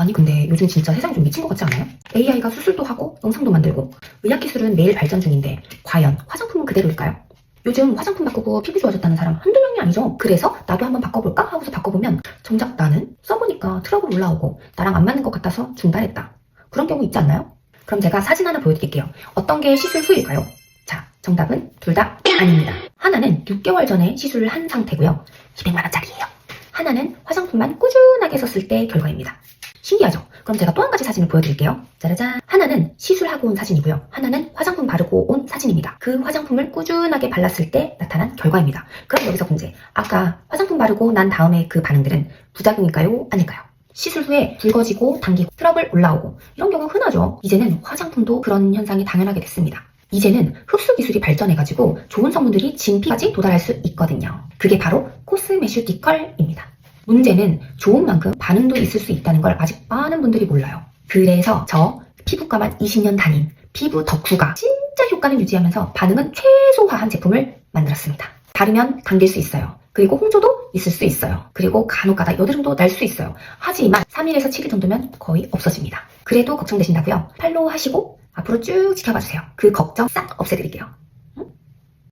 아니 근데 요즘 진짜 세상 좀 미친 것 같지 않아요? AI가 수술도 하고 영상도 만들고 의학 기술은 매일 발전 중인데 과연 화장품은 그대로일까요? 요즘 화장품 바꾸고 피부 좋아졌다는 사람 한두 명이 아니죠. 그래서 나도 한번 바꿔볼까 하고서 바꿔보면 정작 나는 써보니까 트러블 올라오고 나랑 안 맞는 것 같아서 중단했다. 그런 경우 있지 않나요? 그럼 제가 사진 하나 보여드릴게요. 어떤 게 시술 후일까요? 자, 정답은 둘 다 아닙니다. 하나는 6개월 전에 시술을 한 상태고요. 200만 원짜리예요. 하나는 화장품만 꾸준하게 썼을 때 결과입니다. 신기하죠? 그럼 제가 또 한 가지 사진을 보여드릴게요. 짜라잔. 하나는 시술하고 온 사진이고요. 하나는 화장품 바르고 온 사진입니다. 그 화장품을 꾸준하게 발랐을 때 나타난 결과입니다. 그럼 여기서 문제. 아까 화장품 바르고 난 다음에 그 반응들은 부작용일까요? 아닐까요? 시술 후에 붉어지고 당기고 트러블 올라오고 이런 경우 흔하죠. 이제는 화장품도 그런 현상이 당연하게 됐습니다. 이제는 흡수 기술이 발전해가지고 좋은 성분들이 진피까지 도달할 수 있거든요. 그게 바로 코스메슈티컬입니다. 문제는 좋은 만큼 반응도 있을 수 있다는 걸 아직 많은 분들이 몰라요. 그래서 저 피부과만 20년 다닌 피부 덕후가 진짜 효과는 유지하면서 반응은 최소화한 제품을 만들었습니다. 바르면 당길 수 있어요. 그리고 홍조도 있을 수 있어요. 그리고 간혹가다 여드름도 날 수 있어요. 하지만 3일에서 7일 정도면 거의 없어집니다. 그래도 걱정되신다고요? 팔로우 하시고 앞으로 쭉 지켜봐 주세요. 그 걱정 싹 없애드릴게요.